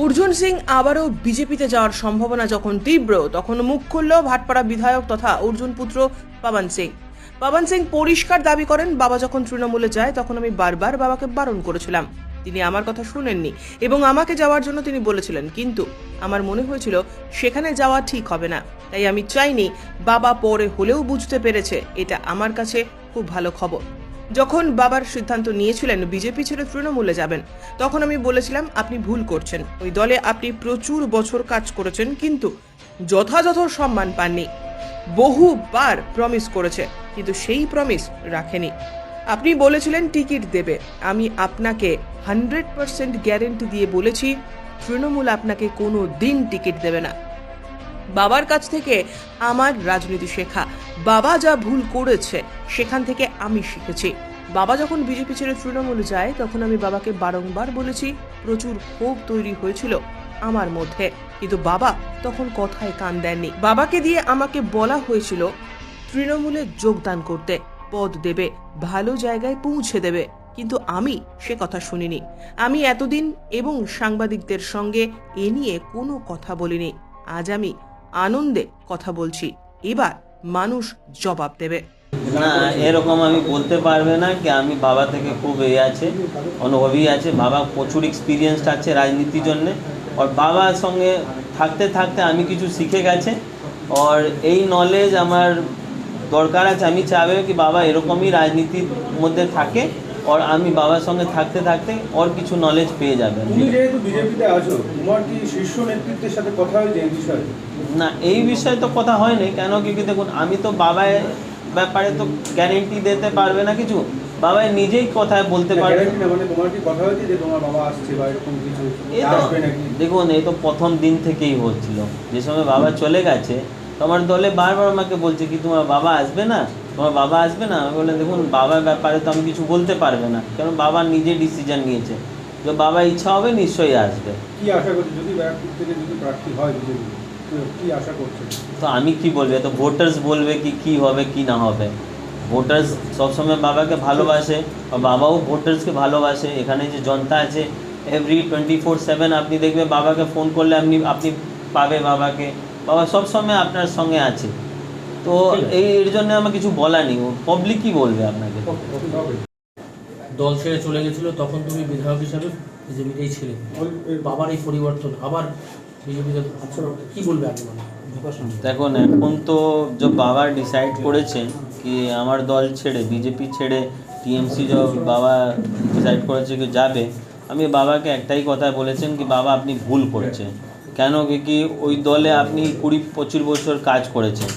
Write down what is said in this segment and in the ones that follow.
অর্জুন সিং আবারও বিজেপিতে যাওয়ার সম্ভাবনা যখন তীব্র, তখন মুখ খুলল ভাটপাড়া বিধায়ক তথা অর্জুন পুত্র পাবন সিং। পাবন সিং পরিষ্কার দাবি করেন, বাবা যখন তৃণমূলে যায়, তখন আমি বারবার বাবাকে বারণ করেছিলাম। তিনি আমার কথা শুনেননি এবং আমাকে যাওয়ার জন্য তিনি বলেছিলেন, কিন্তু আমার মনে হয়েছিল সেখানে যাওয়া ঠিক হবে না। তাই আমি চাইনি বাবা পরে হলেও বুঝতে পেরেছে, এটা আমার কাছে খুব ভালো খবর। যখন বাবার সিদ্ধান্ত নিয়েছিলেন বিজেপি ছেড়ে তৃণমূলে যাবেন, তখন আমি বলেছিলাম, আপনি ভুল করছেন। ওই দলে আপনি প্রচুর বছর কাজ করেছেন, কিন্তু যথাযথ সম্মান পাননি। বহুবার প্রমিস করেছে, কিন্তু সেই প্রমিস রাখেনি। আপনি বলেছিলেন, টিকিট দেবে। আমি আপনাকে হান্ড্রেড পার্সেন্ট গ্যারেন্টি দিয়ে বলেছি, তৃণমূল আপনাকে কোনো দিন টিকিট দেবে না। বাবার কাছ থেকে আমার রাজনীতি শেখা। বাবা যা ভুল করেছে, সেখান থেকে আমি শিখেছি। বাবা যখন বিজেপি ছেড়ে তৃণমূলে যায়, তখন আমি বাবাকে বারংবার বলেছি, প্রচুর ক্ষোভ তৈরি হয়েছিল আমার মধ্যে। কিন্তু বাবা তখন কথায় কান দেননি। বাবাকে দিয়ে আমাকে বলা হয়েছিল, তৃণমূলে যোগদান করতে, পদ দেবে, ভালো জায়গায় পৌঁছে দেবে। কিন্তু আমি সে কথা শুনিনি। আমি এতদিন এবং সাংবাদিকদের সঙ্গে এ নিয়ে কোনো কথা বলিনি। আজ আমি আনন্দে কথা বলছি। এবার মানুষ জবাব দেবে। না এরকম আমি বলতে পারবে না কি আমি বাবা থেকে খুব এ আছে অনুভবী আছে। বাবা প্রচুর এক্সপিরিয়েন্স আছে রাজনীতির জন্যে। আর বাবার সঙ্গে থাকতে থাকতে আমি কিছু শিখে গেছে। আর এই নলেজ আমার দরকার আছে। আমি চাইবে কি বাবা এরকমই রাজনীতির মধ্যে থাকে। আর আমি বাবার সঙ্গে থাকতে থাকতে ওর কিছু নলেজ পেয়ে যাবেন তুমি যেহেতু বিজেপিতে আছো তোমার কি শীর্ষ নেতৃত্বের সাথে কথা হয়েছে এই বিষয়ে? না এই বিষয়ে তো কথা হয়নি। কেন? কি দেখুন আমি তো বাবার ব্যাপারে তো গ্যারেন্টি দিতে পারবে না কিছু। বাবাই নিজেই কথায় বলতে পারবে মানে বাবা দেখুন এই তো প্রথম দিন থেকেই হচ্ছিল। যে সময় বাবা চলে গেছে তোমার দলে বারবার আমাকে বলছে কি তোমার বাবা আসবে না? তোমার বাবা আসবে না? আমি বললাম দেখুন বাবার ব্যাপারে তো আমি কিছু বলতে পারবে না। কারণ বাবা নিজে ডিসিশন নিয়েছে। যে বাবা ইচ্ছা হবে নিশ্চয়ই আসবে। কি আশা করছে? যদি ব্যারাকপুর থেকে যদি প্রার্থী হয় বিজেপি কি আশা করছে তো আমি কি বলব তো ভোটার্স বলবে কি কি হবে কি না হবে? ভোটার্স সবসময় বাবাকে ভালোবাসে বাবাও ভোটার্সকে ভালোবাসে। এখানে যে জনতা আছে এভরি টোয়েন্টি ফোর সেভেন আপনি দেখবে বাবাকে ফোন করলে আপনি আপনি পাবে বাবাকে। বাবা সবসময় আপনার সঙ্গে আছে। তো এই এর জন্য আমার কিছু বলার নেই। পাবলিক কি বলবে আপনাকে? দল ছেড়ে চলে গেছিল তখন তুমি বিধায়ক হিসাবে বিজেপিতেই ছিলে। বাবার এই পরিবর্তন আবার দেখুন, এখন তো যে বাবা ডিসাইড করেছেন কি আমার দল ছেড়ে বিজেপি ছেড়ে টিএমসি যে বাবা ডিসাইড করেছে কি যাবে, আমি বাবাকে একটাই কথা বলেছেন কি, বাবা, আপনি ভুল করছেন। কেন কি ওই দলে আপনি কুড়ি, পঁচিশ বছর কাজ করেছেন।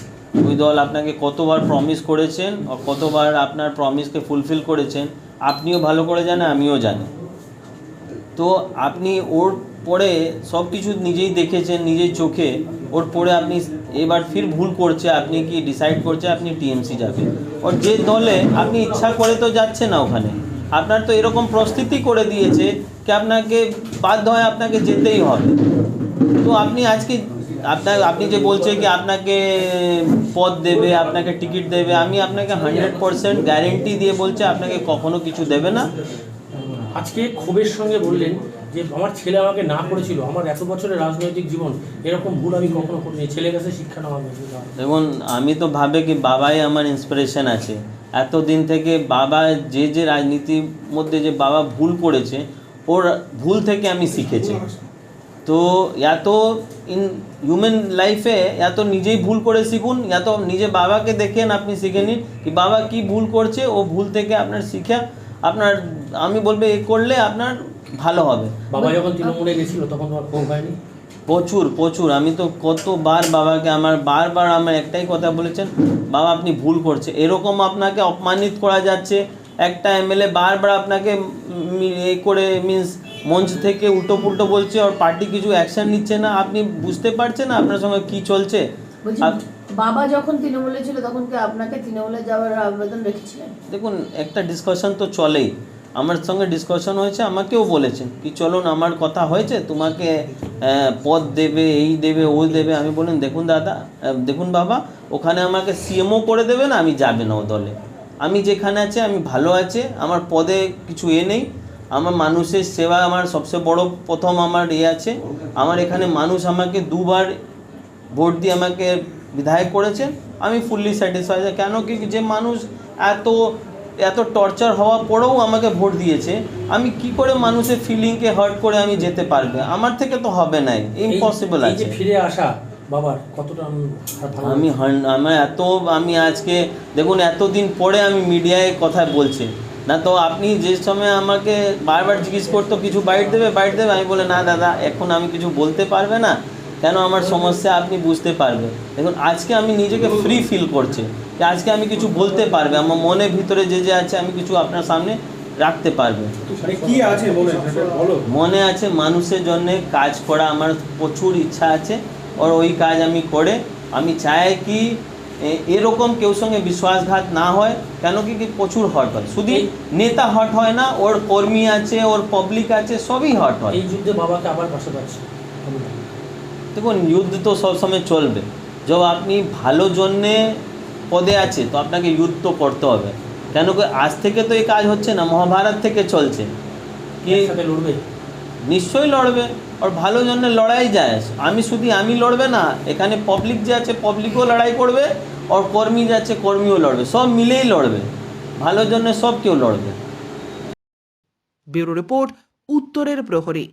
ওই দল আপনাকে কতবার প্রমিস করেছেন কতবার আপনার প্রমিসকে ফুলফিল করেছেন, আপনিও ভালো করে জানেন, আমিও জানি। তো আপনি ওর পরে সব কিছু নিজেই দেখেছেন, নিজের চোখে। ওর পরে আপনি এবার ফির ভুল করছে, আপনি কি ডিসাইড করছে, আপনি টিএমসি যাবেন। ওর যে দলে আপনি ইচ্ছা করে তো যাচ্ছে না ওখানে। আপনার তো এরকম প্রস্তুতি করে দিয়েছে কি আপনাকে বাধ্য হয় আপনাকে যেতেই হবে। তো আপনি আজকে আপনার, আপনি যে বলছে কি আপনাকে পদ দেবে, আপনাকে টিকিট দেবে, আমি আপনাকে হান্ড্রেড পারসেন্ট গ্যারেন্টি দিয়ে বলছে, আপনাকে কখনো কিছু দেবে না। আজকে ক্ষোভের সঙ্গে বললেন যে আমার ছেলে আমাকে না করেছিল, আমার এত বছরের রাজনৈতিক জীবন, এরকম ভুল আমি কখনো করিনি। ছেলে কাছে শিক্ষা নেওয়া। দেখুন, আমি তো ভাবে কি বাবাই আমার ইন্সপিরেশন আছে। এতদিন থেকে বাবা যে যে রাজনীতির মধ্যে যে বাবা ভুল করেছে, ওর ভুল থেকে আমি শিখেছি। তো এত ইন হিউম্যান লাইফে এত নিজেই ভুল করে শিখুন, এত নিজে বাবাকে দেখেন আপনি শিখে নিন কি বাবা কি ভুল করছে, ও ভুল থেকে আপনার শিখে আপনার, আমি বলব এ করলে আপনার ভালো হবে। বাবা যখন তৃণমূলে গেছিল তখন তোমার ক্ষোভ হয়নি? প্রচুর প্রচুর। আমি তো কতবার বাবাকে আমার বারবার আমার একটাই কথা বলেছেন বাবা আপনি ভুল করছে। এরকম আপনাকে অপমানিত করা যাচ্ছে। একটা এমএলএ বারবার আপনাকে এ করে মিন্স মঞ্চ থেকে উল্টো পুল্টো বলছে আর পার্টি কিছু অ্যাকশন নিচ্ছে না। আপনি বুঝতে পারছেন না আপনার সঙ্গে কি চলছে? বাবা যখন তৃণমূলে ছিল তখন কি আপনাকে তৃণমূলে যাওয়ার আবেদন রেখেছিলেন? দেখুন একটা ডিসকাশন তো চলেই। আমার সঙ্গে ডিসকাশন হয়েছে, আমাকেও বলেছেন কি চলুন আমার কথা হয়েছে, তোমাকে পদ দেবে, এই দেবে, ও দেবে। আমি বললাম, দেখুন দাদা দেখুন বাবা, ওখানে আমাকে সিএমও করে দেবে না, আমি যাবে না ও দলে। আমি যেখানে আছে, আমি ভালো আছে, আমার পদে কিছু এ নেই। আমার মানুষের সেবা আমার সবচেয়ে বড়, প্রথম আমার ইয়ে আছে। আমার এখানে মানুষ আমাকে দুবার ভোট দিয়ে আমাকে বিধায়ক করেছেন আমি ফুললি স্যাটিসফাইড কেন কি, যে মানুষ এত এত টর্চার হওয়া পরেও আমাকে ভোট দিয়েছে। আমি কি করে মানুষের ফিলিংকে হার্ট করে আমি যেতে পারবে? আমার থেকে তো হবে না ইম্পসিবল আছে। ফিরে আসা বাবার কতটা আমি আমার এত আমি আজকে দেখুন এতদিন পরে আমি মিডিয়ায় কথা বলছি। না তো আপনি যে সময় আমাকে বারবার জিজ্ঞেস করতো কিছু বাইট দেবে? বাইট দেবে? আমি বলে না দাদা এখন আমি কিছু বলতে পারবে না। কেন আমার সমস্যা আপনি বুঝতে পারবেন। দেখুন আজকে আমি নিজেকে ফ্রি ফিল করছি। যে আজকে আমি কিছু বলতে পারবে আমার মনের ভিতরে যে যে আছে আমি কিছু আপনার সামনে রাখতে পারবে। মানে কি আছে মনে মনে আছে মানুষের জন্য কাজ করা আমার প্রচুর ইচ্ছা আছে ওর ওই কাজ আমি করে আমি চাই কি এরকম কেউ সঙ্গে বিশ্বাসঘাত না হয় কেন কি কি প্রচুর হট হয়। শুধু নেতা হট হয় না ওর কর্মী আছে ওর পাবলিক আছে সবই হট হয়। এই যুদ্ধে বাবাকে আবার পাশে পাচ্ছি দেখুন যুদ্ধ তো সবসময় চলবে। যখন আপনি ভালো জন্যে পদে আছে তো আপনাকে যুদ্ধ তো করতে হবে। কেন কি আজ থেকে তো এই কাজ হচ্ছে না মহাভারত থেকে চলছে। কি লড়বে? নিশ্চয়ই লড়বে আর ভালো জন্য লড়াই যায়। আমি শুধু আমি লড়বে না এখানে পাবলিক যে আছে পাবলিকও লড়াই করবে আর কর্মী যে আছে কর্মীও লড়বে। সব মিলেই লড়বে। ভালো জন্য সব কেউ লড়বে। ব্যুরো রিপোর্ট উত্তরের প্রহরী।